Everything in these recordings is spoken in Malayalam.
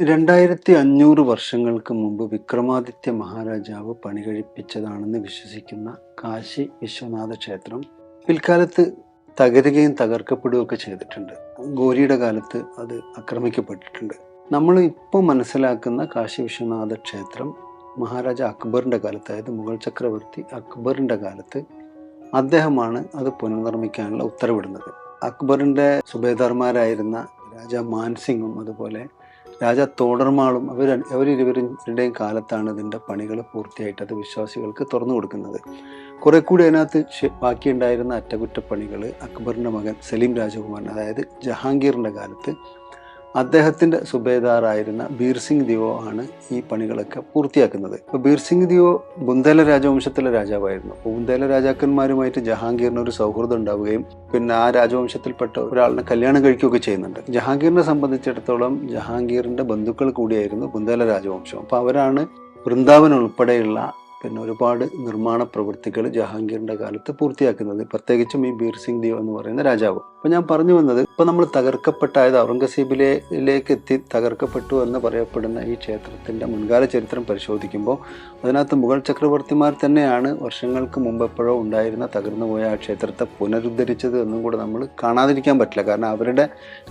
രണ്ടായിരത്തി അഞ്ഞൂറ് വർഷങ്ങൾക്ക് മുമ്പ് വിക്രമാദിത്യ മഹാരാജാവ് പണി കഴിപ്പിച്ചതാണെന്ന് വിശ്വസിക്കുന്ന കാശി വിശ്വനാഥ ക്ഷേത്രം പിൽക്കാലത്ത് തകരുകയും തകർക്കപ്പെടുകയൊക്കെ ചെയ്തിട്ടുണ്ട്. ഗോരിയുടെ കാലത്ത് അത് ആക്രമിക്കപ്പെട്ടിട്ടുണ്ട്. നമ്മൾ ഇപ്പോൾ മനസ്സിലാക്കുന്ന കാശി വിശ്വനാഥ ക്ഷേത്രം മഹാരാജ അക്ബറിന്റെ കാലത്ത് അതായത് മുഗൾ ചക്രവർത്തി അക്ബറിന്റെ കാലത്ത് അദ്ദേഹമാണ് അത് പുനർനിർമ്മിക്കാനുള്ള ഉത്തരവിടുന്നത്. അക്ബറിന്റെ സുബേദാർമാരായിരുന്ന രാജ മാൻസിംഗും അതുപോലെ രാജ തോടർമാളും അവർ അവരിരുവരുടെയും കാലത്താണ് ഇതിന്റെ പണികൾ പൂർത്തിയായിട്ട് അത് വിശ്വാസികൾക്ക് തുറന്നു കൊടുക്കുന്നത്. കുറെ കൂടി അതിനകത്ത് ബാക്കിയുണ്ടായിരുന്ന അറ്റകുറ്റപ്പണികൾ അക്ബറിന്റെ മകൻ സലീം രാജകുമാരൻ അതായത് ജഹാംഗീറിന്റെ കാലത്ത് അദ്ദേഹത്തിന്റെ സുബേദാറായിരുന്ന ബീർ സിംഗ് ദിയോ ആണ് ഈ പണികളൊക്കെ പൂർത്തിയാക്കുന്നത്. ഇപ്പോൾ ബീർ സിംഗ് ദിയോ ബുന്ദേല രാജവംശത്തിലെ രാജാവായിരുന്നു. അപ്പോൾ ബുന്ദേല രാജാക്കന്മാരുമായിട്ട് ജഹാംഗീറിന് ഒരു സൗഹൃദം ഉണ്ടാവുകയും പിന്നെ ആ രാജവംശത്തിൽപ്പെട്ട ഒരാളിനെ കല്യാണം കഴിക്കുകയൊക്കെ ചെയ്യുന്നുണ്ട്. ജഹാംഗീറിനെ സംബന്ധിച്ചിടത്തോളം ജഹാംഗീറിന്റെ ബന്ധുക്കൾ കൂടിയായിരുന്നു ബുന്ദേല രാജവംശം. അപ്പോൾ അവരാണ് വൃന്ദാവൻ ഉൾപ്പെടെയുള്ള പിന്നെ ഒരുപാട് നിർമ്മാണ പ്രവൃത്തികൾ ജഹാംഗീറിന്റെ കാലത്ത് പൂർത്തിയാക്കുന്നത്. പ്രത്യേകിച്ചും ഈ ബീർ സിംഗ് ദിയോ എന്ന് പറയുന്ന രാജാവ്. അപ്പൊ ഞാൻ പറഞ്ഞു വന്നത് ഇപ്പം നമ്മൾ തകർക്കപ്പെട്ടായത് ഔറംഗസീബിലേക്ക് എത്തി തകർക്കപ്പെട്ടു എന്ന് പറയപ്പെടുന്ന ഈ ക്ഷേത്രത്തിന്റെ മുൻകാല ചരിത്രം പരിശോധിക്കുമ്പോൾ അതിനകത്ത് മുഗൾ ചക്രവർത്തിമാർ തന്നെയാണ് വർഷങ്ങൾക്ക് മുമ്പ് എപ്പോഴോ ഉണ്ടായിരുന്ന തകർന്നുപോയ ആ ക്ഷേത്രത്തെ പുനരുദ്ധരിച്ചത് എന്നും കൂടെ നമ്മൾ കാണാതിരിക്കാൻ പറ്റില്ല. കാരണം അവരുടെ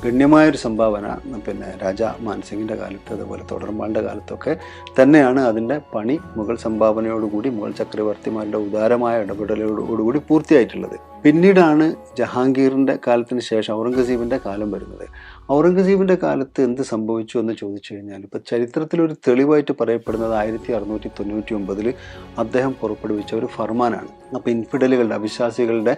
ഗണ്യമായൊരു സംഭാവന പിന്നെ രാജ മാൻസിംഗിന്റെ കാലത്ത് അതുപോലെ തുടർമാളുടെ കാലത്തൊക്കെ തന്നെയാണ് അതിന്റെ പണി മുഗൾ സംഭാവനയോടുകൂടി മുഗൾ ചക്രവർത്തിമാരുടെ ഉദാരമായ ഇടപെടലോടുകൂടി പൂർത്തിയായിട്ടുള്ളത്. പിന്നീടാണ് ജഹാംഗീറിന്റെ കാലത്തിന് ശേഷം ഔറംഗസീബിന്റെ കാലം വരുന്നത്. ഔറംഗസീബിന്റെ കാലത്ത് എന്ത് സംഭവിച്ചു എന്ന് ചോദിച്ചു കഴിഞ്ഞാൽ ഇപ്പോൾ ചരിത്രത്തിലൊരു തെളിവായിട്ട് പറയപ്പെടുന്നത് ആയിരത്തി അറുന്നൂറ്റി തൊണ്ണൂറ്റി ഒമ്പതിൽ അദ്ദേഹം പുറപ്പെടുവിച്ച ഒരു ഫർമാനാണ്. അപ്പോൾ ഇൻഫിഡലുകളുടെ അവിശ്വാസികളുടെ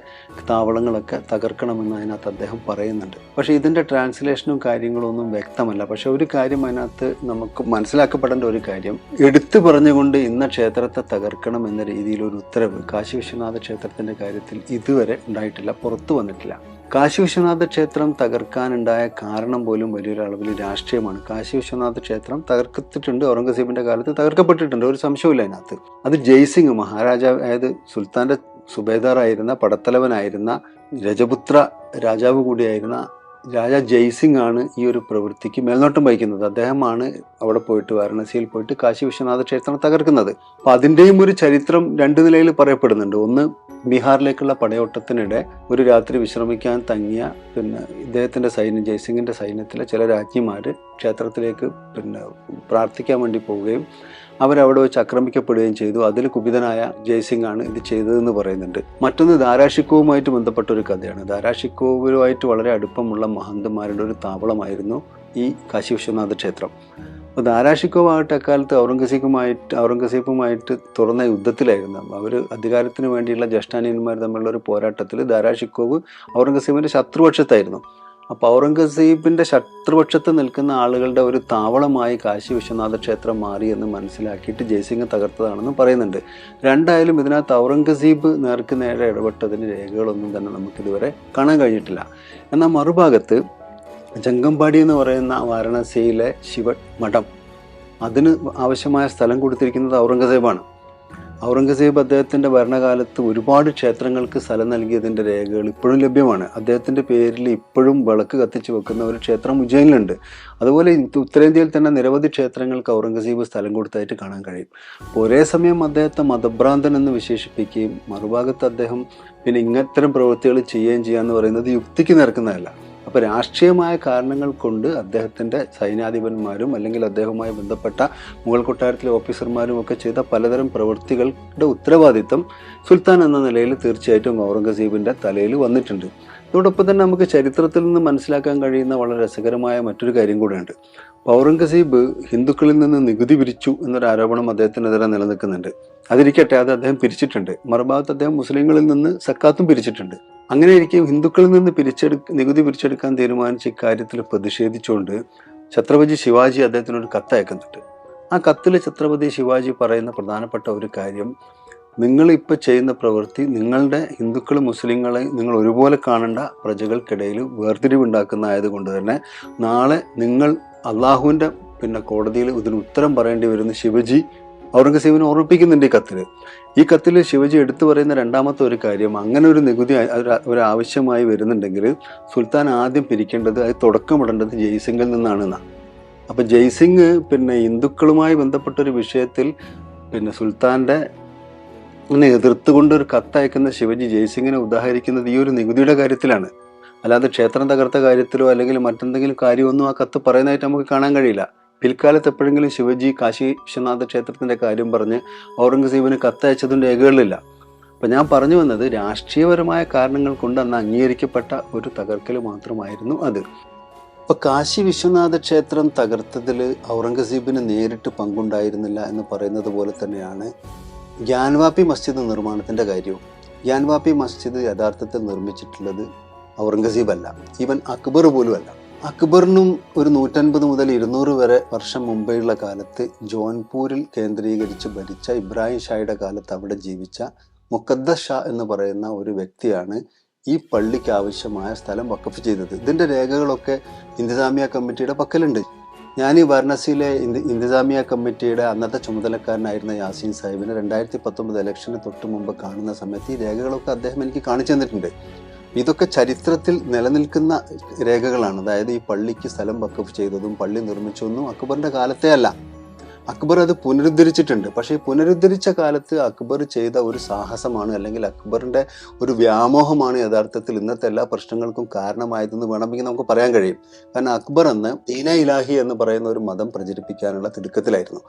താവളങ്ങളൊക്കെ തകർക്കണമെന്ന് അതിനകത്ത് അദ്ദേഹം പറയുന്നുണ്ട്. പക്ഷേ ഇതിന്റെ ട്രാൻസ്ലേഷനും കാര്യങ്ങളും ഒന്നും വ്യക്തമല്ല. പക്ഷേ ഒരു കാര്യം അതിനകത്ത് നമുക്ക് മനസ്സിലാക്കപ്പെടേണ്ട ഒരു കാര്യം എടുത്തു പറഞ്ഞുകൊണ്ട് ഇന്ന ക്ഷേത്രത്തെ തകർക്കണം എന്ന രീതിയിലൊരു ഉത്തരവ് കാശി വിശ്വനാഥ ക്ഷേത്രത്തിന്റെ കാര്യത്തിൽ ഇതുവരെ ഉണ്ടായിട്ടില്ല പുറത്തു വന്നിട്ടില്ല. കാശി വിശ്വനാഥ ക്ഷേത്രം തകർക്കാനുണ്ടായ കാരണം പോലും വലിയൊരു അളവിൽ രാഷ്ട്രീയമാണ്. കാശി വിശ്വനാഥ ക്ഷേത്രം തകർക്കത്തിട്ടുണ്ട്. ഔറംഗസീബിന്റെ കാലത്ത് തകർക്കപ്പെട്ടിട്ടുണ്ട്. ഒരു സംശയമില്ല അതിനകത്ത്. അത് ജയ്സിംഗ് മഹാരാജാവ് അതായത് സുൽത്താന്റെ സുബേദാറായിരുന്ന പടത്തലവനായിരുന്ന രജപുത്ര രാജാവ് കൂടിയായിരുന്ന രാജാ ജയ്സിംഗ് ആണ് ഈ ഒരു പ്രവൃത്തിക്ക് മേൽനോട്ടം വഹിക്കുന്നത്. അദ്ദേഹമാണ് അവിടെ പോയിട്ട് വാരണാസിയിൽ പോയിട്ട് കാശി വിശ്വനാഥ ക്ഷേത്രം തകർക്കുന്നത്. അപ്പൊ അതിന്റെയും ഒരു ചരിത്രം രണ്ട് നിലയിൽ പറയപ്പെടുന്നുണ്ട്. ഒന്ന് ബീഹാറിലേക്കുള്ള പടയോട്ടത്തിനിടെ ഒരു രാത്രി വിശ്രമിക്കാൻ തങ്ങിയ പിന്നെ ഇദ്ദേഹത്തിന്റെ സൈന്യം ജയ്സിംഗിന്റെ സൈന്യത്തിലെ ചില രാജ്ഞിമാർ ക്ഷേത്രത്തിലേക്ക് പിന്നെ പ്രാർത്ഥിക്കാൻ വേണ്ടി പോവുകയും അവരവിടെ വെച്ച് ആക്രമിക്കപ്പെടുകയും ചെയ്തു. അതിൽ കുപിതനായ ജയ്സിംഗ് ആണ് ഇത് ചെയ്തതെന്ന് പറയുന്നുണ്ട്. മറ്റൊന്ന് ധാരാഷിക്കോവുമായിട്ട് ബന്ധപ്പെട്ട ഒരു കഥയാണ്. ധാരാഷിക്കോവുമായിട്ട് വളരെ അടുപ്പമുള്ള മഹന്തന്മാരുടെ ഒരു താവളമായിരുന്നു ഈ കാശി വിശ്വനാഥ ക്ഷേത്രം. അപ്പോൾ ദാരാഷിക്കോവ് ആകട്ടെ അക്കാലത്ത് ഔറംഗസീബുമായിട്ട് ഔറംഗസീബുമായിട്ട് തുറന്ന യുദ്ധത്തിലായിരുന്നു. അവർ അധികാരത്തിന് വേണ്ടിയുള്ള ജ്യേഷ്ഠാനിയന്മാർ തമ്മിലുള്ള ഒരു പോരാട്ടത്തിൽ ദാരാഷിക്കോവ് ഔറംഗസീബിന്റെ ശത്രുപക്ഷത്തായിരുന്നു. അപ്പോൾ ഔറംഗസീബിന്റെ ശത്രുപക്ഷത്ത് നിൽക്കുന്ന ആളുകളുടെ ഒരു താവളമായി കാശി വിശ്വനാഥ ക്ഷേത്രം മാറി എന്ന് മനസ്സിലാക്കിയിട്ട് ജയ്സിംഗ് തകർത്തതാണെന്ന് പറയുന്നുണ്ട്. രണ്ടായാലും ഇതിനകത്ത് ഔറംഗസീബ് നേർക്ക് നേരെ ഇടപെട്ടതിന് രേഖകളൊന്നും തന്നെ നമുക്കിതുവരെ കാണാൻ കഴിഞ്ഞിട്ടില്ല. എന്നാൽ മറുഭാഗത്ത് ജംഗംപാടി എന്ന് പറയുന്ന വാരണാസിയിലെ ശിവ മഠം. അതിന് ആവശ്യമായ സ്ഥലം കൊടുത്തിരിക്കുന്നത് ഔറംഗസേബാണ്. ഔറംഗസേബ് അദ്ദേഹത്തിന്റെ ഭരണകാലത്ത് ഒരുപാട് ക്ഷേത്രങ്ങൾക്ക് സ്ഥലം നൽകിയതിന്റെ രേഖകൾ ഇപ്പോഴും ലഭ്യമാണ്. അദ്ദേഹത്തിന്റെ പേരിൽ ഇപ്പോഴും വിളക്ക് കത്തിച്ചു വെക്കുന്ന ഒരു ക്ഷേത്രം ഉജ്ജയിനിലുണ്ട്. അതുപോലെ ഉത്തരേന്ത്യയിൽ തന്നെ നിരവധി ക്ഷേത്രങ്ങൾക്ക് ഔറംഗസേബ് സ്ഥലം കൊടുത്തായിട്ട് കാണാൻ കഴിയും. ഒരേ സമയം അദ്ദേഹത്തെ മതഭ്രാന്തൻ എന്ന് വിശേഷിപ്പിക്കുകയും മറുഭാഗത്ത് അദ്ദേഹം പിന്നെ ഇങ്ങത്തരം പ്രവൃത്തികൾ ചെയ്യുകയും ചെയ്യാന്ന് പറയുന്നത് യുക്തിക്ക് നിരക്കുന്നതല്ല അപ്പോൾ രാഷ്ട്രീയമായ കാരണങ്ങൾ കൊണ്ട് അദ്ദേഹത്തിന്റെ സൈന്യാധിപന്മാരും അല്ലെങ്കിൽ അദ്ദേഹവുമായി ബന്ധപ്പെട്ട മുഗൾ കൊട്ടാരത്തിലെ ഓഫീസർമാരും ഒക്കെ ചെയ്ത പലതരം പ്രവൃത്തികളുടെ ഉത്തരവാദിത്തം സുൽത്താൻ എന്ന നിലയിൽ തീർച്ചയായിട്ടും ഔറംഗസീബിന്റെ തലയിൽ വന്നിട്ടുണ്ട്. ഇതോടൊപ്പം തന്നെ നമുക്ക് ചരിത്രത്തിൽ നിന്ന് മനസ്സിലാക്കാൻ കഴിയുന്ന വളരെ രസകരമായ മറ്റൊരു കാര്യം കൂടെയുണ്ട്. ഔറംഗസീബ് ഹിന്ദുക്കളിൽ നിന്ന് നികുതി പിരിച്ചു എന്നൊരു ആരോപണം അദ്ദേഹത്തിനെതിരെ നിലനിൽക്കുന്നുണ്ട്. അതിരിക്കട്ടെ അത് അദ്ദേഹം പിരിച്ചിട്ടുണ്ട്. മറുഭാഗത്ത് അദ്ദേഹം മുസ്ലിങ്ങളിൽ നിന്ന് സക്കാത്തും പിരിച്ചിട്ടുണ്ട്. അങ്ങനെ ഇരിക്കും ഹിന്ദുക്കളിൽ നിന്ന് പിരിച്ചെടു നികുതി പിരിച്ചെടുക്കാൻ തീരുമാനിച്ച ഇക്കാര്യത്തിൽ പ്രതിഷേധിച്ചുകൊണ്ട് ഛത്രപതി ശിവാജി അദ്ദേഹത്തിനൊരു കത്ത് അയക്കുന്നുണ്ട് ആ കത്തിൽ ഛത്രപതി ശിവാജി പറയുന്ന പ്രധാനപ്പെട്ട ഒരു കാര്യം നിങ്ങൾ ഇപ്പോൾ ചെയ്യുന്ന പ്രവൃത്തി നിങ്ങളുടെ ഹിന്ദുക്കൾ മുസ്ലിങ്ങളെ നിങ്ങൾ ഒരുപോലെ കാണേണ്ട പ്രജകൾക്കിടയിൽ വേർതിരിവുണ്ടാക്കുന്ന ആയതുകൊണ്ട് തന്നെ നാളെ നിങ്ങൾ അള്ളാഹുവിന്റെ പിന്നെ കോടതിയിൽ ഇതിന് ഉത്തരം പറയേണ്ടി വരുന്ന ശിവജി ഔറംഗസീബിനെ ഓർമ്മിപ്പിക്കുന്നുണ്ട് ഈ കത്തിൽ. ഈ കത്തിൽ ശിവജി എടുത്തു പറയുന്ന രണ്ടാമത്തെ ഒരു കാര്യം അങ്ങനെ ഒരു നികുതി ഒരു- ആവശ്യമായി വരുന്നുണ്ടെങ്കിൽ സുൽത്താൻ ആദ്യം പിരിക്കേണ്ടത് അത് തുടക്കമിടേണ്ടത് ജയ്സിംഗിൽ നിന്നാണ് എന്നാ അപ്പൊ ജയ്സിംഗ് പിന്നെ ഹിന്ദുക്കളുമായി ബന്ധപ്പെട്ട ഒരു വിഷയത്തിൽ പിന്നെ സുൽത്താന്റെ നെ എതിർത്തുകൊണ്ട് ഒരു കത്തയക്കുന്ന ശിവജി ജയ്സിംഗിനെ ഉദാഹരിക്കുന്നത് ഈ ഒരു നികുതിയുടെ കാര്യത്തിലാണ്. അല്ലാതെ ക്ഷേത്രം തകർത്ത കാര്യത്തിലോ അല്ലെങ്കിൽ മറ്റെന്തെങ്കിലും കാര്യമൊന്നും ആ കത്ത് പറയുന്നതായിട്ട് നമുക്ക് കാണാൻ കഴിയില്ല. പിൽക്കാലത്ത് എപ്പോഴെങ്കിലും ശിവജി കാശി വിശ്വനാഥ ക്ഷേത്രത്തിന്റെ കാര്യം പറഞ്ഞ് ഔറംഗസീബിന് കത്തയച്ചതും രേഖകളിലില്ല. അപ്പം ഞാൻ പറഞ്ഞു വന്നത് രാഷ്ട്രീയപരമായ കാരണങ്ങൾ കൊണ്ട് അന്ന് അംഗീകരിക്കപ്പെട്ട ഒരു തകർക്കൽ മാത്രമായിരുന്നു അത്. അപ്പോൾ കാശി വിശ്വനാഥ ക്ഷേത്രം തകർത്തതിൽ ഔറംഗസീബിന് നേരിട്ട് പങ്കുണ്ടായിരുന്നില്ല എന്ന് പറയുന്നത് പോലെ തന്നെയാണ് ഗ്യാൻവാപ്പി മസ്ജിദ് നിർമ്മാണത്തിന്റെ കാര്യവും ജാൻവാപ്പി മസ്ജിദ് യഥാർത്ഥത്തിൽ നിർമ്മിച്ചിട്ടുള്ളത് ഔറംഗസീബ് അല്ല ഈവൻ അക്ബർ പോലും അല്ല അക്ബറിനും ഒരു നൂറ്റൻപത് മുതൽ ഇരുന്നൂറ് വരെ വർഷം മുമ്പെയുള്ള കാലത്ത് ജോൻപൂരിൽ കേന്ദ്രീകരിച്ച് ഭരിച്ച ഇബ്രാഹിം ഷായുടെ കാലത്ത് അവിടെ ജീവിച്ച മുക്കദ്ദ ഷാ എന്ന് പറയുന്ന ഒരു വ്യക്തിയാണ് ഈ പള്ളിക്ക് ആവശ്യമായ സ്ഥലം വക്കഫ് ചെയ്തത്. ഇതിന്റെ രേഖകളൊക്കെ ഇന്ത്യസാമ്യ കമ്മിറ്റിയുടെ പക്കലുണ്ട്. ഞാൻ ഈ വാരണാസിയിലെ ഇന്തി ഇന്തിസാമിയ കമ്മിറ്റിയുടെ അന്നത്തെ ചുമതലക്കാരനായിരുന്ന യാസീൻ സാഹിബിനെ രണ്ടായിരത്തി പത്തൊമ്പത് ഇലക്ഷന് തൊട്ട് മുമ്പ് കാണുന്ന സമയത്ത് ഈ രേഖകളൊക്കെ അദ്ദേഹം എനിക്ക് കാണിച്ചു തന്നിട്ടുണ്ട്. ഇതൊക്കെ ചരിത്രത്തിൽ നിലനിൽക്കുന്ന രേഖകളാണ്. അതായത് ഈ പള്ളിക്ക് സ്ഥലം വക്കഫ് ചെയ്തതും പള്ളി നിർമ്മിച്ചതൊന്നും അക്ബറിന്റെ കാലത്തെ അല്ല. അക്ബർ അത് പുനരുദ്ധരിച്ചിട്ടുണ്ട്. പക്ഷേ പുനരുദ്ധരിച്ച കാലത്ത് അക്ബർ ചെയ്ത ഒരു സാഹസമാണ് അല്ലെങ്കിൽ അക്ബറിന്റെ ഒരു വ്യാമോഹമാണ് യഥാർത്ഥത്തിൽ ഇന്നത്തെ എല്ലാ പ്രശ്നങ്ങൾക്കും കാരണമായതെന്ന് വേണമെങ്കിൽ നമുക്ക് പറയാൻ കഴിയും. കാരണം അക്ബർ അന്ന് ദീന ഇലാഹി എന്ന് പറയുന്ന ഒരു മതം പ്രചരിപ്പിക്കാനുള്ള തിടുക്കത്തിലായിരുന്നു.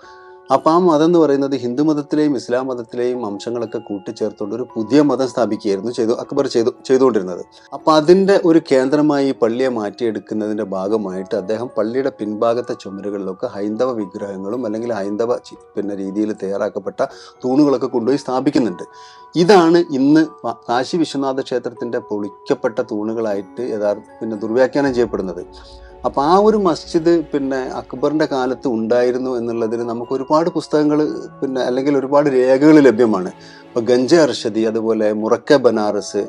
അപ്പം ആ മതം എന്ന് പറയുന്നത് ഹിന്ദു മതത്തിലെയും ഇസ്ലാം മതത്തിലെയും അംശങ്ങളൊക്കെ കൂട്ടിച്ചേർത്തുകൊണ്ട് ഒരു പുതിയ മതം സ്ഥാപിക്കുകയായിരുന്നു ചെയ്തു അക്ബർ ചെയ്തു ചെയ്തുകൊണ്ടിരുന്നത്. അപ്പം അതിന്റെ ഒരു കേന്ദ്രമായി പള്ളിയെ മാറ്റിയെടുക്കുന്നതിന്റെ ഭാഗമായിട്ട് അദ്ദേഹം പള്ളിയുടെ പിൻഭാഗത്തെ ചുമരുകളിലൊക്കെ ഹൈന്ദവ വിഗ്രഹങ്ങളും അല്ലെങ്കിൽ ഹൈന്ദവ പിന്നെ രീതിയിൽ തയ്യാറാക്കപ്പെട്ട തൂണുകളൊക്കെ കൊണ്ടുപോയി സ്ഥാപിക്കുന്നുണ്ട്. ഇതാണ് ഇന്ന് കാശി വിശ്വനാഥ ക്ഷേത്രത്തിന്റെ പൊളിക്കപ്പെട്ട തൂണുകളായിട്ട് യഥാർത്ഥ പിന്നെ ദുർവ്യാഖ്യാനം ചെയ്യപ്പെടുന്നത്. അപ്പൊ ആ ഒരു മസ്ജിദ് പിന്നെ അക്ബറിന്റെ കാലത്ത് ഉണ്ടായിരുന്നു എന്നുള്ളതിന് നമുക്ക് ഒരുപാട് പുസ്തകങ്ങൾ പിന്നെ അല്ലെങ്കിൽ ഒരുപാട് രേഖകൾ ലഭ്യമാണ്. ഇപ്പൊ ഗഞ്ച അർഷദി അതുപോലെ മുറക്ക ബനാറസ്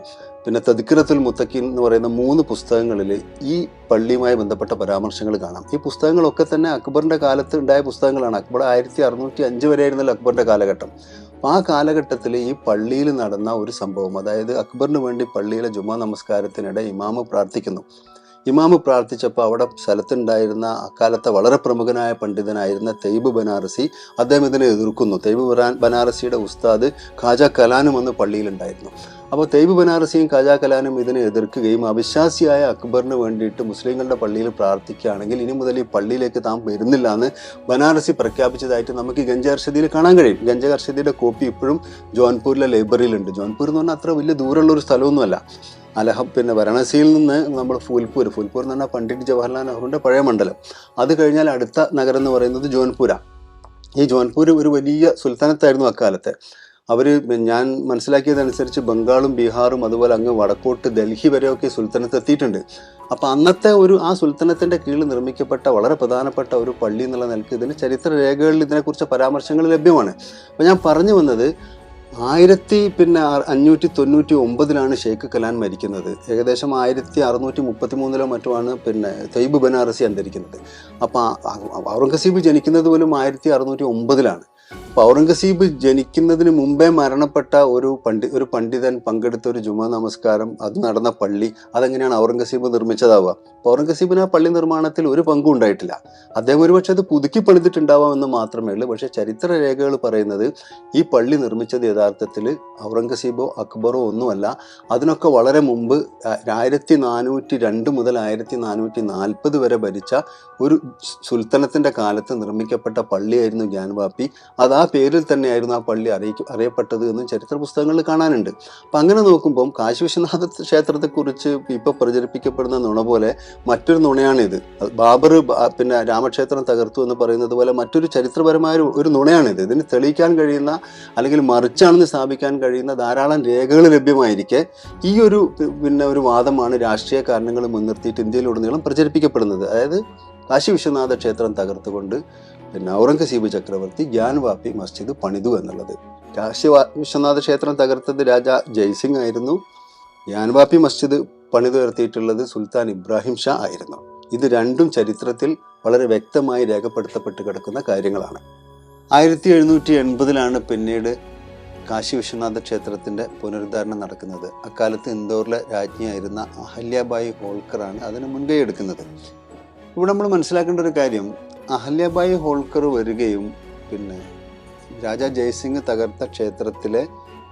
പിന്നെ തദ്ക്കിറത്തുൽ മുത്തക്കിൻ എന്ന് പറയുന്ന മൂന്ന് പുസ്തകങ്ങളിൽ ഈ പള്ളിയുമായി ബന്ധപ്പെട്ട പരാമർശങ്ങൾ കാണാം. ഈ പുസ്തകങ്ങളൊക്കെ തന്നെ അക്ബറിന്റെ കാലത്ത് ഉണ്ടായ പുസ്തകങ്ങളാണ്. അക്ബർ ആയിരത്തി അറുന്നൂറ്റി അഞ്ച് വരെ ആയിരുന്നല്ലോ അക്ബറിന്റെ കാലഘട്ടം. ആ കാലഘട്ടത്തിൽ ഈ പള്ളിയിൽ നടന്ന ഒരു സംഭവം അതായത് അക്ബറിന് വേണ്ടി പള്ളിയിലെ ജുമാ നമസ്കാരത്തിനിടെ ഇമാമ് പ്രാർത്ഥിക്കുന്നു. ഇമാമ് പ്രാർത്ഥിച്ചപ്പോൾ അവിടെ സ്ഥലത്തുണ്ടായിരുന്ന അക്കാലത്തെ വളരെ പ്രമുഖനായ പണ്ഡിതനായിരുന്ന തെയ്ബ് ബനാറസി അദ്ദേഹം ഇതിനെ എതിർക്കുന്നു. തെയ്ബ് ബനാ- ബനാറസിയുടെ ഉസ്താദ് ഖാജ കലാനും അന്ന് പള്ളിയിലുണ്ടായിരുന്നു. അപ്പോൾ തെയ്ബ് ബനാറസിയും ഖാജ കലാനും ഇതിനെ എതിർക്കുകയും അവിശ്വാസിയായ അക്ബറിന് വേണ്ടിയിട്ട് മുസ്ലിങ്ങളുടെ പള്ളിയിൽ പ്രാർത്ഥിക്കുകയാണെങ്കിൽ ഇനി മുതൽ ഈ പള്ളിയിലേക്ക് താൻ വരുന്നില്ല എന്ന് ബനാറസി പ്രഖ്യാപിച്ചതായിട്ട് നമുക്ക് ഈ ഗഞ്ച കാണാൻ കഴിയും. ഗഞ്ചാർഷതിയുടെ കോപ്പി ഇപ്പോഴും ജോൺപൂരിലെ ലൈബ്രറിയിലുണ്ട്. ജോൺപൂർ എന്ന് പറഞ്ഞാൽ അത്ര വലിയ ദൂരമുള്ള ഒരു സ്ഥലമൊന്നുമല്ല. അലഹ പിന്നെ വാരണാസിയിൽ നിന്ന് നമ്മൾ ഫുൽപൂർ ഫുൽപൂർ എന്ന് പറഞ്ഞാൽ പണ്ഡിറ്റ് ജവഹർലാൽ നെഹ്റുവിന്റെ പഴയ മണ്ഡലം. അത് കഴിഞ്ഞാൽ അടുത്ത നഗരം എന്ന് പറയുന്നത് ജോൻപൂര ഈ ജോൻപൂർ ഒരു വലിയ സുൽത്താനത്തായിരുന്നു അക്കാലത്ത്. അവർ ഞാൻ മനസ്സിലാക്കിയതനുസരിച്ച് ബംഗാളും ബീഹാറും അതുപോലെ അങ്ങ് വടക്കോട്ട് ഡൽഹി വരെയൊക്കെ സുൽത്താനത്ത് എത്തിയിട്ടുണ്ട്. അപ്പോൾ അന്നത്തെ ഒരു ആ സുൽത്താനത്തിന്റെ കീഴിൽ നിർമ്മിക്കപ്പെട്ട വളരെ പ്രധാനപ്പെട്ട ഒരു പള്ളി എന്നുള്ള നിലയ്ക്ക് ഇതിന് ചരിത്ര രേഖകളിൽ ഇതിനെക്കുറിച്ച് പരാമർശങ്ങൾ ലഭ്യമാണ്. അപ്പോൾ ഞാൻ പറഞ്ഞു വന്നത് ആയിരത്തി പിന്നെ അഞ്ഞൂറ്റി തൊണ്ണൂറ്റി ഒമ്പതിലാണ് ഷെയ്ഖ് കലാൻ മരിക്കുന്നത്. ഏകദേശം ആയിരത്തി അറുന്നൂറ്റി മുപ്പത്തി മൂന്നിലോ മറ്റുമാണ് പിന്നെ തെയ്ബ് ബനാറസി അന്തരിക്കുന്നത്. അപ്പോൾ ഔറംഗസീബ് ജനിക്കുന്നത് പോലും ആയിരത്തി അറുന്നൂറ്റി ഒമ്പതിലാണ്. അപ്പൊ ഔറംഗസീബ് ജനിക്കുന്നതിന് മുമ്പേ മരണപ്പെട്ട ഒരു പണ്ഡി ഒരു പണ്ഡിതൻ പങ്കെടുത്ത ഒരു ജുമാ നമസ്കാരം അത് നടന്ന പള്ളി അതെങ്ങനെയാണ് ഔറംഗസീബ് നിർമ്മിച്ചതാവുക? അപ്പോൾ ഔറംഗസീബിന് ആ പള്ളി നിർമ്മാണത്തിൽ ഒരു പങ്കും ഉണ്ടായിട്ടില്ല. അദ്ദേഹം ഒരുപക്ഷെ അത് പുതുക്കി പണിതിട്ടുണ്ടാവാം എന്ന് മാത്രമേ ഉള്ളൂ. പക്ഷേ ചരിത്ര രേഖകൾ പറയുന്നത് ഈ പള്ളി നിർമ്മിച്ചത് യഥാർത്ഥത്തിൽ ഔറംഗസീബോ അക്ബറോ ഒന്നുമല്ല. അതിനൊക്കെ വളരെ മുമ്പ് ആയിരത്തി നാനൂറ്റി രണ്ട് മുതൽ ആയിരത്തി നാനൂറ്റി നാൽപ്പത് വരെ ഭരിച്ച ഒരു സുൽത്തനത്തിന്റെ കാലത്ത് നിർമ്മിക്കപ്പെട്ട പള്ളിയായിരുന്നു ഗ്യാൻവാപ്പി അത് ആ പേരിൽ തന്നെയായിരുന്നു ആ പള്ളി അറിയിക്കും അറിയപ്പെട്ടത് എന്നും ചരിത്ര പുസ്തകങ്ങളിൽ കാണാനുണ്ട്. അപ്പം അങ്ങനെ നോക്കുമ്പം കാശി വിശ്വനാഥ ക്ഷേത്രത്തെക്കുറിച്ച് ഇപ്പോൾ പ്രചരിപ്പിക്കപ്പെടുന്ന നുണ പോലെ മറ്റൊരു നുണയാണിത്. ബാബർ പിന്നെ രാമക്ഷേത്രം തകർത്തു എന്ന് പറയുന്നത് പോലെ മറ്റൊരു ചരിത്രപരമായ ഒരു നുണയാണിത്. ഇതിന് തെളിയിക്കാൻ കഴിയുന്ന അല്ലെങ്കിൽ മറിച്ചാണെന്ന് സ്ഥാപിക്കാൻ കഴിയുന്ന ധാരാളം രേഖകൾ ലഭ്യമായിരിക്കെ ഈ ഒരു പിന്നെ ഒരു വാദമാണ് രാഷ്ട്രീയ കാരണങ്ങൾ മുൻനിർത്തിയിട്ട് ഇന്ത്യയിലുടനീളം പ്രചരിപ്പിക്കപ്പെടുന്നത്. അതായത് കാശി വിശ്വനാഥ ക്ഷേത്രം തകർത്തുകൊണ്ട് പിന്നെ ഔറംഗസീബ് ചക്രവർത്തി ഗ്യാൻവാപ്പി മസ്ജിദ് പണിതു എന്നുള്ളത്. കാശി വിശ്വനാഥ ക്ഷേത്രം തകർത്തത് രാജ ജയ്സിംഗ് ആയിരുന്നു. ഗ്യാൻവാപ്പി മസ്ജിദ് പണിതുയർത്തിയിട്ടുള്ളത് സുൽത്താൻ ഇബ്രാഹിം ഷാ ആയിരുന്നു. ഇത് രണ്ടും ചരിത്രത്തിൽ വളരെ വ്യക്തമായി രേഖപ്പെടുത്തപ്പെട്ട് കിടക്കുന്ന കാര്യങ്ങളാണ്. ആയിരത്തി എഴുന്നൂറ്റി എൺപതിലാണ് പിന്നീട് കാശി വിശ്വനാഥ ക്ഷേത്രത്തിന്റെ പുനരുദ്ധാരണം നടക്കുന്നത്. അക്കാലത്ത് ഇൻഡോറിലെ രാജ്ഞിയായിരുന്ന അഹല്യാബായി ഹോൾക്കറാണ് അതിന് മുൻകൈ എടുക്കുന്നത്. ഇവിടെ നമ്മൾ മനസ്സിലാക്കേണ്ട ഒരു കാര്യം അഹല്യബായി ഹോൾക്കർ വരികയും പിന്നെ രാജാ ജയസിംഗ് തകർത്ത ക്ഷേത്രത്തിലെ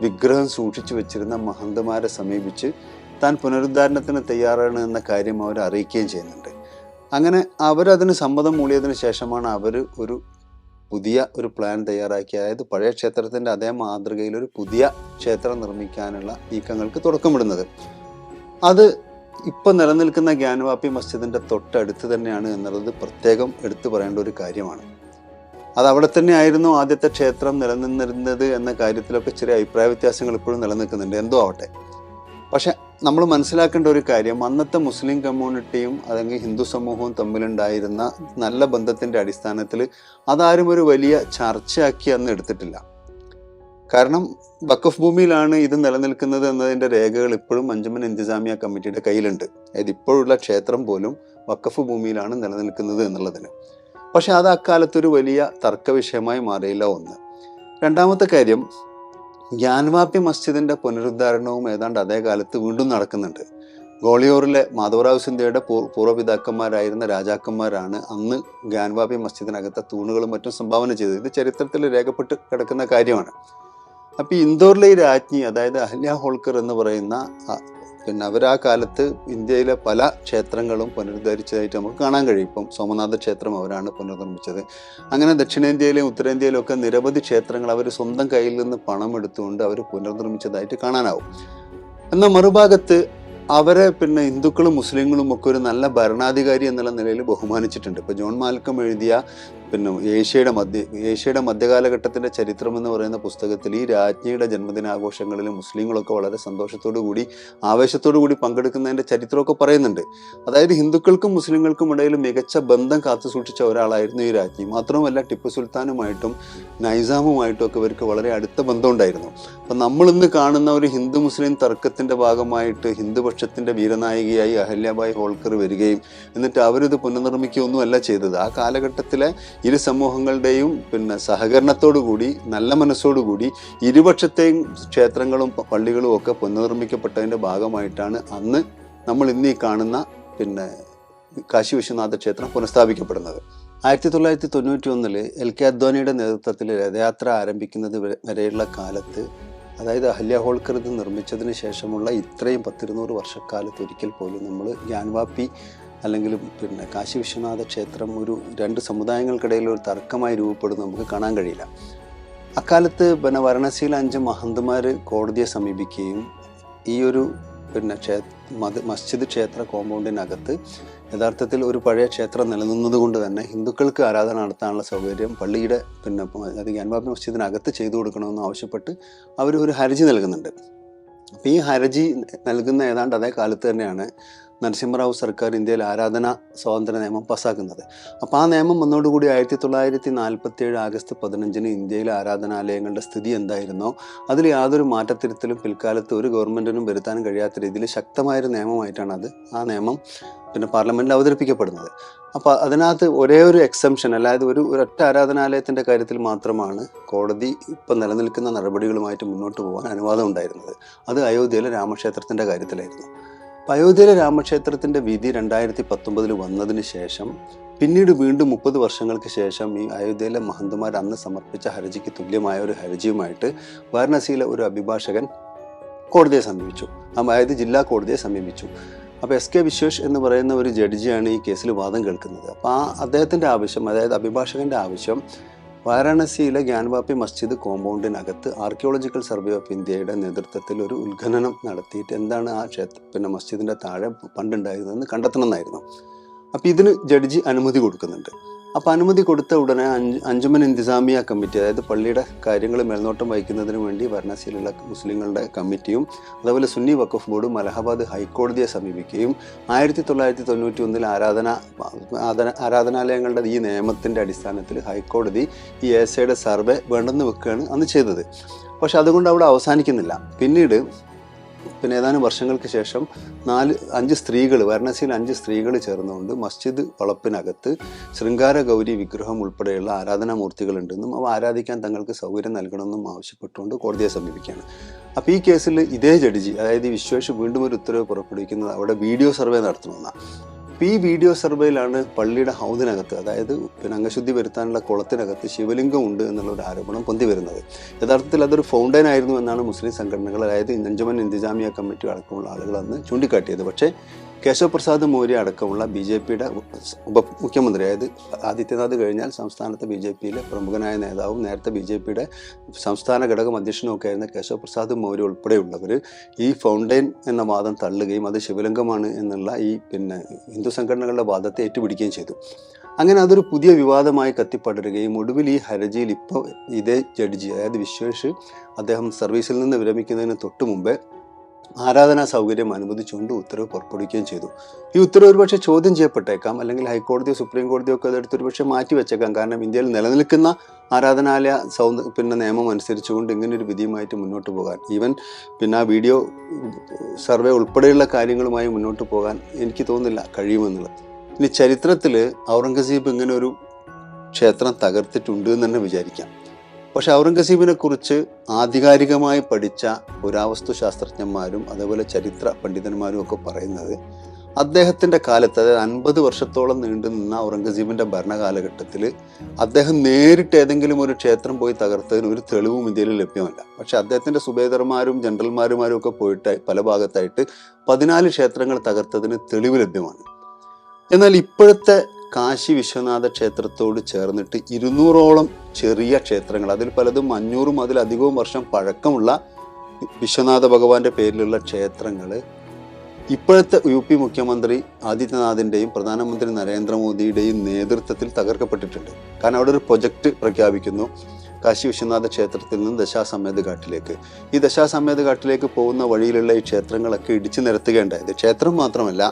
വിഗ്രഹം സൂക്ഷിച്ചു വെച്ചിരുന്ന മഹന്തമാരെ സമീപിച്ച് താൻ പുനരുദ്ധാരണത്തിന് തയ്യാറാണ് എന്ന കാര്യം അവർ അറിയിക്കുകയും ചെയ്യുന്നുണ്ട്. അങ്ങനെ അവരതിന് സമ്മതം മൂളിയതിന് ശേഷമാണ് അവർ ഒരു പുതിയ ഒരു പ്ലാൻ തയ്യാറാക്കി. അതായത് പഴയ ക്ഷേത്രത്തിന്റെ അതേ മാതൃകയിൽ ഒരു പുതിയ ക്ഷേത്രം നിർമ്മിക്കാനുള്ള നീക്കങ്ങൾക്ക് തുടക്കമിടുന്നത്. അത് ഇപ്പം നിലനിൽക്കുന്ന ഗ്യാൻവാപ്പി മസ്ജിദിന്റെ തൊട്ടടുത്ത് തന്നെയാണ് എന്നുള്ളത് പ്രത്യേകം എടുത്തു പറയേണ്ട ഒരു കാര്യമാണ്. അത് അവിടെ തന്നെ ആയിരുന്നു ആദ്യത്തെ ക്ഷേത്രം നിലനിന്നിരുന്നത് എന്ന കാര്യത്തിലൊക്കെ ചെറിയ അഭിപ്രായ വ്യത്യാസങ്ങൾ ഇപ്പോഴും നിലനിൽക്കുന്നുണ്ട്. എന്തോ ആവട്ടെ. പക്ഷെ നമ്മൾ മനസ്സിലാക്കേണ്ട ഒരു കാര്യം അന്നത്തെ മുസ്ലിം കമ്മ്യൂണിറ്റിയും അല്ലെങ്കിൽ ഹിന്ദു സമൂഹവും തമ്മിലുണ്ടായിരുന്ന നല്ല ബന്ധത്തിന്റെ അടിസ്ഥാനത്തിൽ അതാരും ഒരു വലിയ ചർച്ചയാക്കി അന്ന് എടുത്തിട്ടില്ല. കാരണം വഖഫ് ഭൂമിയിലാണ് ഇത് നിലനിൽക്കുന്നത് എന്നതിന്റെ രേഖകൾ ഇപ്പോഴും അഞ്ചുമൻ ഇന്തിസാമിയ കമ്മിറ്റിയുടെ കയ്യിലുണ്ട്. അതായത് ഇപ്പോഴുള്ള ക്ഷേത്രം പോലും വഖഫ് ഭൂമിയിലാണ് നിലനിൽക്കുന്നത് എന്നുള്ളതിന്. പക്ഷെ അത് അക്കാലത്തൊരു വലിയ തർക്ക വിഷയമായി മാറിയില്ല ഒന്ന്. രണ്ടാമത്തെ കാര്യം ഗ്യാൻവാപ്പി മസ്ജിദിന്റെ പുനരുദ്ധാരണവും ഏതാണ്ട് അതേ കാലത്ത് വീണ്ടും നടക്കുന്നുണ്ട്. ഗോളിയോറിലെ മാധവറാവ് സിന്ധ്യയുടെ പൂർ- പൂർവപിതാക്കന്മാരായിരുന്ന രാജാക്കന്മാരാണ് അന്ന് ഗ്യാൻവാബി മസ്ജിദിനകത്തെ തൂണുകളും മറ്റും സംഭാവന ചെയ്തത്. ഇത് ചരിത്രത്തിൽ രേഖപ്പെട്ട് കിടക്കുന്ന കാര്യമാണ്. അപ്പൊ ഇന്ദോറിലെ ഇൻഡോറിലെ ഈ രാജ്ഞി അതായത് അഹല്യ ഹോൾക്കർ എന്ന് പറയുന്ന പിന്നെ അവർ ആ കാലത്ത് ഇന്ത്യയിലെ പല ക്ഷേത്രങ്ങളും പുനരുദ്ധരിച്ചതായിട്ട് നമുക്ക് കാണാൻ കഴിയും. ഇപ്പം സോമനാഥ ക്ഷേത്രം അവരാണ് പുനർനിർമ്മിച്ചത്. അങ്ങനെ ദക്ഷിണേന്ത്യയിലെയും ഉത്തരേന്ത്യയിലും ഒക്കെ നിരവധി ക്ഷേത്രങ്ങൾ അവർ സ്വന്തം കയ്യിൽ നിന്ന് പണം എടുത്തുകൊണ്ട് അവർ പുനർനിർമ്മിച്ചതായിട്ട് കാണാനാവും. എന്നാൽ മറുഭാഗത്ത് അവരെ പിന്നെ ഹിന്ദുക്കളും മുസ്ലിങ്ങളും ഒക്കെ ഒരു നല്ല ഭരണാധികാരി എന്നുള്ള നിലയിൽ ബഹുമാനിച്ചിട്ടുണ്ട്. ഇപ്പോൾ ജോൺ മാൽക്കം എഴുതിയ പിന്നെ ഏഷ്യയുടെ മധ്യ ഏഷ്യയുടെ മധ്യകാലഘട്ടത്തിന്റെ ചരിത്രം എന്ന് പറയുന്ന പുസ്തകത്തിൽ ഈ രാജ്ഞിയുടെ ജന്മദിനാഘോഷങ്ങളിൽ മുസ്ലിങ്ങളൊക്കെ വളരെ സന്തോഷത്തോടു കൂടി ആവേശത്തോടു കൂടി പങ്കെടുക്കുന്നതിന്റെ ചരിത്രമൊക്കെ പറയുന്നുണ്ട്. അതായത് ഹിന്ദുക്കൾക്കും മുസ്ലിങ്ങൾക്കും ഇടയിൽ മികച്ച ബന്ധം കാത്തു സൂക്ഷിച്ച ഒരാളായിരുന്നു ഈ രാജ്ഞി. മാത്രമല്ല ടിപ്പു സുൽത്താനുമായിട്ടും നൈസാമുമായിട്ടും ഒക്കെ ഇവർക്ക് വളരെ അടുത്ത ബന്ധമുണ്ടായിരുന്നു. അപ്പം നമ്മൾ ഇന്ന് കാണുന്ന ഒരു ഹിന്ദു മുസ്ലിം തർക്കത്തിന്റെ ഭാഗമായിട്ട് ഹിന്ദുപക്ഷത്തിന്റെ വീരനായികയായി അഹല്യാബായ് ഹോൾക്കർ വരികയും എന്നിട്ട് അവരിത് പുനർനിർമ്മിക്കുകയൊന്നുമല്ല ചെയ്തത്. ആ കാലഘട്ടത്തിലെ ഇരു സമൂഹങ്ങളുടെയും പിന്നെ സഹകരണത്തോടു കൂടി നല്ല മനസ്സോടുകൂടി ഇരുപക്ഷത്തെയും ക്ഷേത്രങ്ങളും പള്ളികളും ഒക്കെ പുനർനിർമ്മിക്കപ്പെട്ടതിന്റെ ഭാഗമായിട്ടാണ് അന്ന് നമ്മൾ ഇന്ന് ഈ കാണുന്ന പിന്നെ കാശി വിശ്വനാഥ ക്ഷേത്രം പുനഃസ്ഥാപിക്കപ്പെടുന്നത്. ആയിരത്തി തൊള്ളായിരത്തി തൊണ്ണൂറ്റി ഒന്നിൽ എൽ കെ അദ്വാനിയുടെ നേതൃത്വത്തിൽ രഥയാത്ര ആരംഭിക്കുന്നത് വരെ- വരെയുള്ള കാലത്ത് അതായത് അഹല്യ ഹോൾക്കർ ഇത് നിർമ്മിച്ചതിന് ശേഷമുള്ള ഇത്രയും പത്തിരുന്നൂറ് വർഷക്കാലത്ത് ഒരിക്കൽ പോലും നമ്മൾ ജ്ഞാൻവാപ്പി അല്ലെങ്കിൽ പിന്നെ കാശി വിശ്വനാഥ ക്ഷേത്രം ഒരു രണ്ട് സമുദായങ്ങൾക്കിടയിൽ ഒരു തർക്കമായി രൂപപ്പെടുന്നത് നമുക്ക് കാണാൻ കഴിയില്ല. അക്കാലത്ത് പിന്നെ വാരണാസിയിലെ അഞ്ച് മഹന്തുമാർ കോടതിയെ സമീപിക്കുകയും ഈ ഒരു പിന്നെ മത മസ്ജിദ് ക്ഷേത്ര കോമ്പൗണ്ടിനകത്ത് യഥാർത്ഥത്തിൽ ഒരു പഴയ ക്ഷേത്രം നിലനിന്നത് കൊണ്ട് തന്നെ ഹിന്ദുക്കൾക്ക് ആരാധന നടത്താനുള്ള സൗകര്യം പള്ളിയുടെ പിന്നെ അത് ഗ്യാൻബാബി മസ്ജിദിനകത്ത് ചെയ്തു കൊടുക്കണമെന്ന് ആവശ്യപ്പെട്ട് അവർ ഒരു ഹർജി നൽകുന്നുണ്ട്. അപ്പോൾ ഈ ഹർജി നൽകുന്ന ഏതാണ്ട് അതേ കാലത്ത് തന്നെയാണ് നരസിംഹറാവു സർക്കാർ ഇന്ത്യയിൽ ആരാധന സ്വാതന്ത്ര്യ നിയമം പാസ്സാക്കുന്നത് അപ്പോൾ ആ നിയമം വന്നതോടുകൂടി ആയിരത്തി തൊള്ളായിരത്തി നാൽപ്പത്തി ഏഴ് ആഗസ്റ്റ് പതിനഞ്ചിന് ഇന്ത്യയിലെ ആരാധനാലയങ്ങളുടെ സ്ഥിതി എന്തായിരുന്നോ? അതിൽ യാതൊരു മാറ്റത്തിരുത്തലും പിൽക്കാലത്ത് ഒരു ഗവൺമെന്റിനും വരുത്താൻ കഴിയാത്ത രീതിയിൽ ശക്തമായൊരു നിയമമായിട്ടാണ് അത് ആ നിയമം പിന്നെ പാർലമെന്റിൽ അവതരിപ്പിക്കപ്പെടുന്നത്. അപ്പോൾ അതിനകത്ത് ഒരേ ഒരു എക്സംഷൻ അല്ലാതെ ഒരു ഒരൊറ്റ ആരാധനാലയത്തിന്റെ കാര്യത്തിൽ മാത്രമാണ് കോടതി ഇപ്പം നിലനിൽക്കുന്ന നടപടികളുമായിട്ട് മുന്നോട്ട് പോകാൻ അനുവാദം ഉണ്ടായിരുന്നത്. അത് അയോധ്യയിലെ രാമക്ഷേത്രത്തിന്റെ കാര്യത്തിലായിരുന്നു. അയോധ്യയിലെ രാമക്ഷേത്രത്തിന്റെ വിധി രണ്ടായിരത്തി പത്തൊമ്പതിൽ വന്നതിന് ശേഷം പിന്നീട് വീണ്ടും മുപ്പത് വർഷങ്ങൾക്ക് ശേഷം ഈ അയോധ്യയിലെ മഹന്തമാർ അന്ന് സമർപ്പിച്ച ഹർജിക്ക് തുല്യമായ ഒരു ഹർജിയുമായിട്ട് വാരണാസിയിലെ ഒരു അഭിഭാഷകൻ കോടതിയെ സമീപിച്ചു. അതായത് ജില്ലാ കോടതിയെ സമീപിച്ചു. അപ്പോൾ എസ് കെ വിശ്വേഷ് എന്ന് പറയുന്ന ഒരു ജഡ്ജിയാണ് ഈ കേസിൽ വാദം കേൾക്കുന്നത്. അപ്പോൾ ആ അദ്ദേഹത്തിന്റെ ആവശ്യം അതായത് അഭിഭാഷകന്റെ ആവശ്യം വാരാണസിയിലെ ഗ്യാൻവാപ്പി മസ്ജിദ് കോമ്പൗണ്ടിനകത്ത് ആർക്കിയോളജിക്കൽ സർവേ ഓഫ് ഇന്ത്യയുടെ നേതൃത്വത്തിൽ ഒരു ഉത്ഖനനം നടത്തിയിട്ട് എന്താണ് ആ ക്ഷേത്ര പിന്നെ മസ്ജിദിന്റെ താഴെ പണ്ടുണ്ടായിരുന്നതെന്ന് കണ്ടെത്തണം എന്നായിരുന്നു അപ്പോൾ ഇതിന് ജഡ്ജി അനുമതി കൊടുക്കുന്നുണ്ട്. അപ്പോൾ അനുമതി കൊടുത്ത ഉടനെ അഞ്ച് അഞ്ചുമൻ ഇന്തിസാമിയ കമ്മിറ്റി അതായത് പള്ളിയുടെ കാര്യങ്ങൾ മേൽനോട്ടം വഹിക്കുന്നതിന് വേണ്ടി വാരണാസിയിലുള്ള മുസ്ലിങ്ങളുടെ കമ്മിറ്റിയും അതുപോലെ സുന്നി വഖഫ് ബോർഡും അലഹബാദ് ഹൈക്കോടതിയെ സമീപിക്കുകയും ആയിരത്തി തൊള്ളായിരത്തി തൊണ്ണൂറ്റി ഒന്നിൽ ആരാധന ആരാധനാലയങ്ങളുടെ ഈ നിയമത്തിന്റെ അടിസ്ഥാനത്തിൽ ഹൈക്കോടതി ഈ എസയുടെ സർവേ വേണ്ടെന്ന് വെക്കുകയാണ് അന്ന് ചെയ്തത്. പക്ഷെ അതുകൊണ്ട് അവിടെ അവസാനിക്കുന്നില്ല. പിന്നീട് പിന്നെ ഏതാനും വർഷങ്ങൾക്ക് ശേഷം നാല് അഞ്ച് സ്ത്രീകൾ വാരണാസിയിൽ അഞ്ച് സ്ത്രീകൾ ചേർന്നുകൊണ്ട് മസ്ജിദ് വളപ്പിനകത്ത് ശൃംഗാര ഗൗരി വിഗ്രഹം ഉൾപ്പെടെയുള്ള ആരാധനാമൂർത്തികളുണ്ടെന്നും അവ ആരാധിക്കാൻ തങ്ങൾക്ക് സൗകര്യം നൽകണമെന്നും ആവശ്യപ്പെട്ടുകൊണ്ട് കോടതിയെ സമീപിക്കുകയാണ്. അപ്പോൾ ഈ കേസിൽ ഇതേ ജഡ്ജി അതായത് വിശ്വേഷ് വീണ്ടും ഒരു ഉത്തരവ് പുറപ്പെടുവിക്കുന്നത് അവിടെ വീഡിയോ സർവേ നടത്തണമെന്നാണ് ഈ വീഡിയോ സർവേയിലാണ് പള്ളിയുടെ ഹൗദിനകത്ത് അതായത് പിന്നെ അംഗശുദ്ധി വരുത്താനുള്ള കുളത്തിനകത്ത് ശിവലിംഗം ഉണ്ട് എന്നുള്ള ഒരു ആരോപണം പൊന്തി വരുന്നത്. യഥാർത്ഥത്തിൽ അതൊരു ഫൗണ്ടൈൻ ആയിരുന്നു എന്നാണ് മുസ്ലിം സംഘടനകൾ അതായത് നഞ്ചമൻ ഇന്തിജാമിയ കമ്മിറ്റി അടക്കമുള്ള ആളുകൾ അന്ന് ചൂണ്ടിക്കാട്ടിയത്. പക്ഷേ കേശവ പ്രസാദ് മൗര്യ അടക്കമുള്ള ബി ജെ പിയുടെ ഉപ മുഖ്യമന്ത്രി അതായത് ആദിത്യനാഥ് കഴിഞ്ഞാൽ സംസ്ഥാനത്തെ ബി ജെ പിയിലെ പ്രമുഖനായ നേതാവും നേരത്തെ ബി ജെ പിയുടെ സംസ്ഥാന ഘടകം അധ്യക്ഷനും ഒക്കെ ആയിരുന്ന കേശവ പ്രസാദ് മൗര്യ ഉൾപ്പെടെയുള്ളവർ ഈ ഫൗണ്ടൈൻ എന്ന വാദം തള്ളുകയും അത് ശിവലിംഗമാണ് എന്നുള്ള ഈ പിന്നെ ഹിന്ദു സംഘടനകളുടെ വാദത്തെ ഏറ്റുപിടിക്കുകയും ചെയ്തു. അങ്ങനെ അതൊരു പുതിയ വിവാദമായി കത്തിപ്പടരുകയും ഒടുവിൽ ഈ ഹർജിയിൽ ഇപ്പോൾ ഇതേ ജഡ്ജി അതായത് വിശ്വേഷ് അദ്ദേഹം സർവീസിൽ നിന്ന് വിരമിക്കുന്നതിന് തൊട്ടു മുമ്പേ ആരാധനാ സൗകര്യം അനുവദിച്ചുകൊണ്ട് ഉത്തരവ് പുറപ്പെടുവിക്കുകയും ചെയ്തു. ഈ ഉത്തരവ് ഒരുപക്ഷെ ചോദ്യം ചെയ്യപ്പെട്ടേക്കാം അല്ലെങ്കിൽ ഹൈക്കോടതിയോ സുപ്രീം കോടതിയോ ഒക്കെ അതെടുത്ത് ഒരുപക്ഷെ മാറ്റി വെച്ചേക്കാം കാരണം ഇന്ത്യയിൽ നിലനിൽക്കുന്ന ആരാധനാലയ സൗന്ദ പിന്നെ നിയമം അനുസരിച്ചുകൊണ്ട് ഇങ്ങനെ ഒരു വിധിയുമായിട്ട് മുന്നോട്ട് പോകാൻ ഈവൻ പിന്നെ ആ വീഡിയോ സർവേ ഉൾപ്പെടെയുള്ള കാര്യങ്ങളുമായി മുന്നോട്ട് പോകാൻ എനിക്ക് തോന്നുന്നില്ല കഴിയുമെന്നുള്ളത്. ഇനി ചരിത്രത്തിൽ ഔറംഗസീബ് ഇങ്ങനെ ഒരു ക്ഷേത്രം തകർത്തിട്ടുണ്ട് എന്ന് തന്നെ വിചാരിക്കാം. പക്ഷെ ഔറംഗസീബിനെ കുറിച്ച് ആധികാരികമായി പഠിച്ച പുരാവസ്തു ശാസ്ത്രജ്ഞന്മാരും അതേപോലെ ചരിത്ര പണ്ഡിതന്മാരും ഒക്കെ പറയുന്നത് അദ്ദേഹത്തിന്റെ കാലത്ത് അതായത് അൻപത് വർഷത്തോളം നീണ്ടു നിന്ന ഔറംഗസീബിന്റെ ഭരണകാലഘട്ടത്തിൽ അദ്ദേഹം നേരിട്ട് ഏതെങ്കിലും ഒരു ക്ഷേത്രം പോയി തകർത്തതിന് ഒരു തെളിവും ഇന്ത്യയിൽ ലഭ്യമല്ല. പക്ഷേ അദ്ദേഹത്തിന്റെ സുബേദർമാരും ജനറൽമാരുമാരും ഒക്കെ പോയിട്ട് പല ഭാഗത്തായിട്ട് പതിനാല് ക്ഷേത്രങ്ങൾ തകർത്തതിന് തെളിവ് ലഭ്യമാണ്. എന്നാൽ ഇപ്പോഴത്തെ കാശി വിശ്വനാഥ ക്ഷേത്രത്തോട് ചേർന്നിട്ട് ഇരുന്നൂറോളം ചെറിയ ക്ഷേത്രങ്ങൾ. അതിൽ പലതും അഞ്ഞൂറും അതിലധികവും വർഷം പഴക്കമുള്ള വിശ്വനാഥ ഭഗവാന്റെ പേരിലുള്ള ക്ഷേത്രങ്ങൾ. ഇപ്പോഴത്തെ യു പി മുഖ്യമന്ത്രി ആദിത്യനാഥിന്റെയും പ്രധാനമന്ത്രി നരേന്ദ്രമോദിയുടെയും നേതൃത്വത്തിൽ തകർക്കപ്പെട്ടിട്ടുണ്ട്. കാരണം അവിടെ ഒരു പ്രൊജക്റ്റ് പ്രഖ്യാപിക്കുന്നു. കാശി വിശ്വനാഥ ക്ഷേത്രത്തിൽ നിന്ന് ദശാസമേത ഘാട്ടിലേക്ക്. ഈ ദശാസമേത ഘാട്ടിലേക്ക് പോകുന്ന വഴിയിലുള്ള ഈ ക്ഷേത്രങ്ങളൊക്കെ ഇടിച്ചു നിരത്തുകയുണ്ടായത് ക്ഷേത്രം മാത്രമല്ല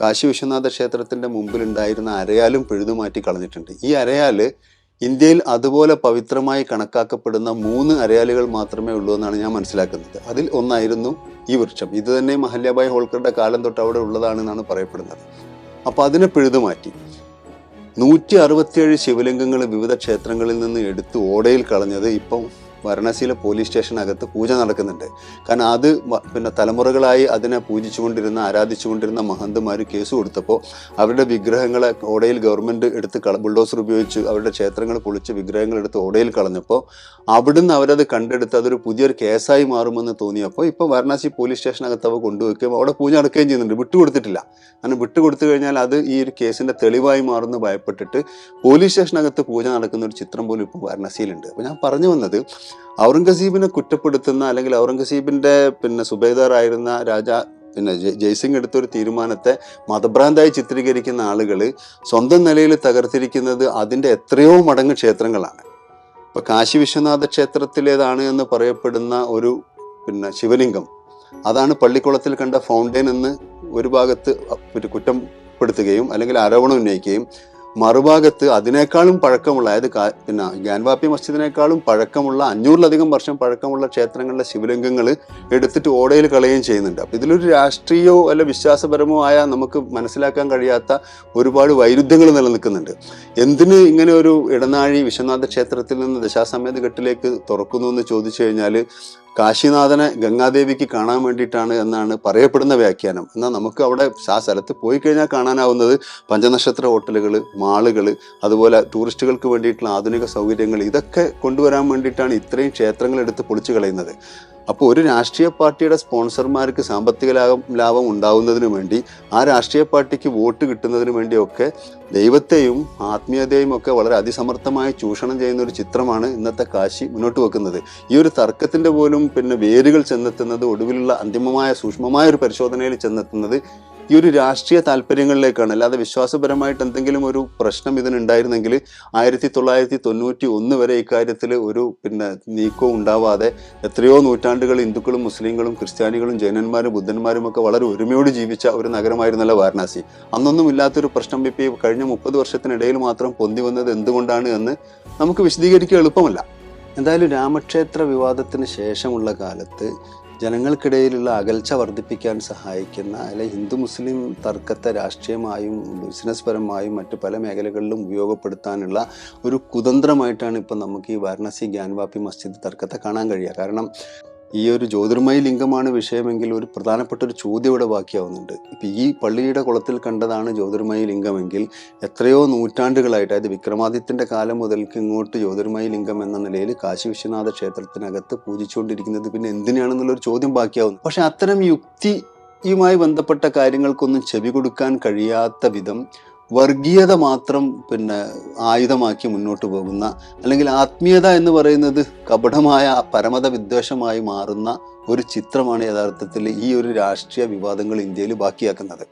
കാശി വിശ്വനാഥ ക്ഷേത്രത്തിന്റെ മുമ്പിലുണ്ടായിരുന്ന അരയാലും പിഴുതുമാറ്റി കളഞ്ഞിട്ടുണ്ട്. ഈ അരയാൽ ഇന്ത്യയിൽ അതുപോലെ പവിത്രമായി കണക്കാക്കപ്പെടുന്ന മൂന്ന് അരയാലുകൾ മാത്രമേ ഉള്ളൂ എന്നാണ് ഞാൻ മനസ്സിലാക്കുന്നത്. അതിൽ ഒന്നായിരുന്നു ഈ വൃക്ഷം. ഇത് തന്നെ മഹല്യാബായ് ഹോൾക്കറുടെ കാലം തൊട്ട് അവിടെ ഉള്ളതാണെന്നാണ് പറയപ്പെടുന്നത്. അപ്പോൾ അതിനെ പിഴുതുമാറ്റി നൂറ്റി അറുപത്തിയേഴ് ശിവലിംഗങ്ങൾ വിവിധ ക്ഷേത്രങ്ങളിൽ നിന്ന് എടുത്ത് ഓടയിൽ കളഞ്ഞത് ഇപ്പം വാരണാസിയിലെ പോലീസ് സ്റ്റേഷനകത്ത് പൂജ നടക്കുന്നുണ്ട്. കാരണം അത് പിന്നെ തലമുറകളായി അതിനെ പൂജിച്ചുകൊണ്ടിരുന്ന ആരാധിച്ചുകൊണ്ടിരുന്ന മഹന്തുമാർ കേസ് കൊടുത്തപ്പോൾ അവരുടെ വിഗ്രഹങ്ങളെ ഓടയിൽ ഗവൺമെന്റ് എടുത്ത് കള ബുൾഡോസർ ഉപയോഗിച്ച് അവരുടെ ക്ഷേത്രങ്ങൾ പൊളിച്ച് വിഗ്രഹങ്ങൾ എടുത്ത് ഓടയിൽ കളഞ്ഞപ്പോൾ അവിടുന്ന് അവരത് കണ്ടെടുത്ത് അതൊരു പുതിയൊരു കേസായി മാറുമെന്ന് തോന്നിയപ്പോൾ ഇപ്പോൾ വാരണാസി പോലീസ് സ്റ്റേഷനകത്ത് അവ കൊണ്ടുവയ്ക്കുകയും അവിടെ പൂജ നടക്കുകയും ചെയ്യുന്നുണ്ട്. വിട്ടുകൊടുത്തിട്ടില്ല. കാരണം വിട്ടുകൊടുത്തു കഴിഞ്ഞാൽ അത് ഈ ഒരു കേസിന്റെ തെളിവായി മാറുമെന്ന് ഭയപ്പെട്ടിട്ട് പോലീസ് സ്റ്റേഷനകത്ത് പൂജ നടക്കുന്ന ഒരു ചിത്രം പോലും ഇപ്പോൾ വാരണാസിയിലുണ്ട്. അപ്പോൾ ഞാൻ പറഞ്ഞു വന്നത് ഔറംഗസീബിനെ കുറ്റപ്പെടുത്തുന്ന അല്ലെങ്കിൽ ഔറംഗസീബിന്റെ പിന്നെ സുബേദാറായിരുന്ന രാജ പിന്നെ ജയ്- ജയ്സിംഗ് എടുത്തൊരു തീരുമാനത്തെ മതഭ്രാന്തായി ചിത്രീകരിക്കുന്ന ആളുകൾ സ്വന്തം നിലയിൽ തകർത്തിരിക്കുന്നത് അതിന്റെ എത്രയോ മടങ്ങ് ക്ഷേത്രങ്ങളാണ്. ഇപ്പൊ കാശി വിശ്വനാഥ ക്ഷേത്രത്തിലേതാണ് എന്ന് പറയപ്പെടുന്ന ഒരു പിന്നെ ശിവലിംഗം. അതാണ് പള്ളിക്കുളത്തിൽ കണ്ട ഫൗണ്ടൈൻ എന്ന് ഒരു ഭാഗത്ത് കുറ്റപ്പെടുത്തുകയും അല്ലെങ്കിൽ ആരോപണം ഉന്നയിക്കുകയും മറുഭാഗത്ത് അതിനേക്കാളും പഴക്കമുള്ള അതായത് പിന്നെ ഗ്യാൻവാപ്പി മസ്ജിദിനേക്കാളും പഴക്കമുള്ള അഞ്ഞൂറിലധികം വർഷം പഴക്കമുള്ള ക്ഷേത്രങ്ങളിലെ ശിവലിംഗങ്ങൾ എടുത്തിട്ട് ഓടയിൽ കളയുകയും ചെയ്യുന്നുണ്ട്. അപ്പം ഇതിലൊരു രാഷ്ട്രീയമോ അല്ല വിശ്വാസപരമോ ആയ നമുക്ക് മനസ്സിലാക്കാൻ കഴിയാത്ത ഒരുപാട് വൈരുദ്ധ്യങ്ങൾ നിലനിൽക്കുന്നുണ്ട്. എന്തിന് ഇങ്ങനെ ഒരു ഇടനാഴി വിശ്വനാഥ ക്ഷേത്രത്തിൽ നിന്ന് ദശാസമേത ഘട്ടിലേക്ക് തുറക്കുന്നു എന്ന് ചോദിച്ചു കഴിഞ്ഞാൽ കാശിനാഥനെ ഗംഗാദേവിക്ക് കാണാൻ വേണ്ടിയിട്ടാണ് എന്നാണ് പറയപ്പെടുന്ന വ്യാഖ്യാനം. എന്നാൽ നമുക്ക് അവിടെ ആ സ്ഥലത്ത് പോയി കഴിഞ്ഞാൽ കാണാനാവുന്നത് പഞ്ചനക്ഷത്ര ഹോട്ടലുകൾ മാളുകൾ അതുപോലെ ടൂറിസ്റ്റുകൾക്ക് വേണ്ടിയിട്ടുള്ള ആധുനിക സൗകര്യങ്ങൾ ഇതൊക്കെ കൊണ്ടുവരാൻ വേണ്ടിയിട്ടാണ് ഇത്രയും ക്ഷേത്രങ്ങൾ എടുത്ത് പൊളിച്ചു കളയുന്നത്. അപ്പോൾ ഒരു രാഷ്ട്രീയ പാർട്ടിയുടെ സ്പോൺസർമാർക്ക് സാമ്പത്തിക ലാഭം ലാഭം ഉണ്ടാവുന്നതിന് വേണ്ടി ആ രാഷ്ട്രീയ പാർട്ടിക്ക് വോട്ട് കിട്ടുന്നതിന് വേണ്ടിയൊക്കെ ദൈവത്തെയും ആത്മീയതയും ഒക്കെ വളരെ അതിസമർത്ഥമായി ചൂഷണം ചെയ്യുന്ന ഒരു ചിത്രമാണ് ഇന്നത്തെ കാശി മുന്നോട്ട് വെക്കുന്നത്. ഈ ഒരു തർക്കത്തിന്റെ പോലും പിന്നെ വേരുകൾ ചെന്നെത്തുന്നത് ഒടുവിലുള്ള അന്തിമമായ സൂക്ഷ്മമായ ഒരു പരിശോധനയിൽ ചെന്നെത്തുന്നത് ഈ ഒരു രാഷ്ട്രീയ താല്പര്യങ്ങളിലേക്കാണ്. അല്ലാതെ വിശ്വാസപരമായിട്ട് എന്തെങ്കിലും ഒരു പ്രശ്നം ഇതിനുണ്ടായിരുന്നെങ്കിൽ ആയിരത്തി തൊള്ളായിരത്തി തൊണ്ണൂറ്റി ഒന്ന് വരെ ഇക്കാര്യത്തിൽ ഒരു പിന്നെ നീക്കവും ഉണ്ടാവാതെ എത്രയോ നൂറ്റാണ്ടുകൾ ഹിന്ദുക്കളും മുസ്ലിങ്ങളും ക്രിസ്ത്യാനികളും ജൈനന്മാരും ബുദ്ധന്മാരും ഒക്കെ വളരെ ഒരുമയോട് ജീവിച്ച ഒരു നഗരമായിരുന്നല്ലോ വാരണാസി. അന്നൊന്നും ഇല്ലാത്തൊരു പ്രശ്നം ഇപ്പോൾ കഴിഞ്ഞ മുപ്പത് വർഷത്തിനിടയിൽ മാത്രം പൊന്തി വന്നത് എന്തുകൊണ്ടാണ് എന്ന് നമുക്ക് വിശദീകരിക്കുക എളുപ്പമല്ല. എന്തായാലും രാമക്ഷേത്ര വിവാദത്തിന് ശേഷമുള്ള കാലത്ത് ജനങ്ങൾക്കിടയിലുള്ള അകൽച്ച വർദ്ധിപ്പിക്കാൻ സഹായിക്കുന്ന അല്ലെ ഹിന്ദു മുസ്ലിം തർക്കത്തെ രാഷ്ട്രീയമായും ബിസിനസ് പരമായും മറ്റു പല മേഖലകളിലും ഉപയോഗപ്പെടുത്താനുള്ള ഒരു കുതന്ത്രമായിട്ടാണ് ഇപ്പം നമുക്ക് ഈ വാരണാസി ഗ്യാൻവാപ്പി മസ്ജിദ് തർക്കത്തെ കാണാൻ കഴിയുക. കാരണം ഈ ഒരു ജ്യോതിർമയ ലിംഗമാണ് വിഷയമെങ്കിൽ ഒരു പ്രധാനപ്പെട്ട ഒരു ചോദ്യം ഇവിടെ ബാക്കിയാവുന്നുണ്ട്. ഇപ്പം ഈ പള്ളിയുടെ കുളത്തിൽ കണ്ടതാണ് ജ്യോതിർമയ ലിംഗമെങ്കിൽ എത്രയോ നൂറ്റാണ്ടുകളായിട്ട് അതായത് വിക്രമാദിത്യന്റെ കാലം മുതൽക്ക് ഇങ്ങോട്ട് ജ്യോതിർമയ ലിംഗം എന്ന നിലയിൽ കാശി വിശ്വനാഥ ക്ഷേത്രത്തിനകത്ത് പൂജിച്ചുകൊണ്ടിരിക്കുന്നത് പിന്നെ എന്തിനാണെന്നുള്ളൊരു ചോദ്യം ബാക്കിയാവുന്നു. പക്ഷെ അത്തരം യുക്തിയുമായി ബന്ധപ്പെട്ട കാര്യങ്ങൾക്കൊന്നും ചെവി കൊടുക്കാൻ കഴിയാത്ത വിധം വർഗീയത മാത്രം പിന്നെ ആയുധമാക്കി മുന്നോട്ട് പോകുന്ന അല്ലെങ്കിൽ ആത്മീയത എന്ന് പറയുന്നത് കപടമായ പരമത വിദ്വേഷമായി മാറുന്ന ഒരു ചിത്രമാണ് യഥാർത്ഥത്തിൽ ഈ ഒരു രാഷ്ട്രീയ വിവാദങ്ങൾ ഇന്ത്യയിൽ ബാക്കിയാക്കുന്നത്.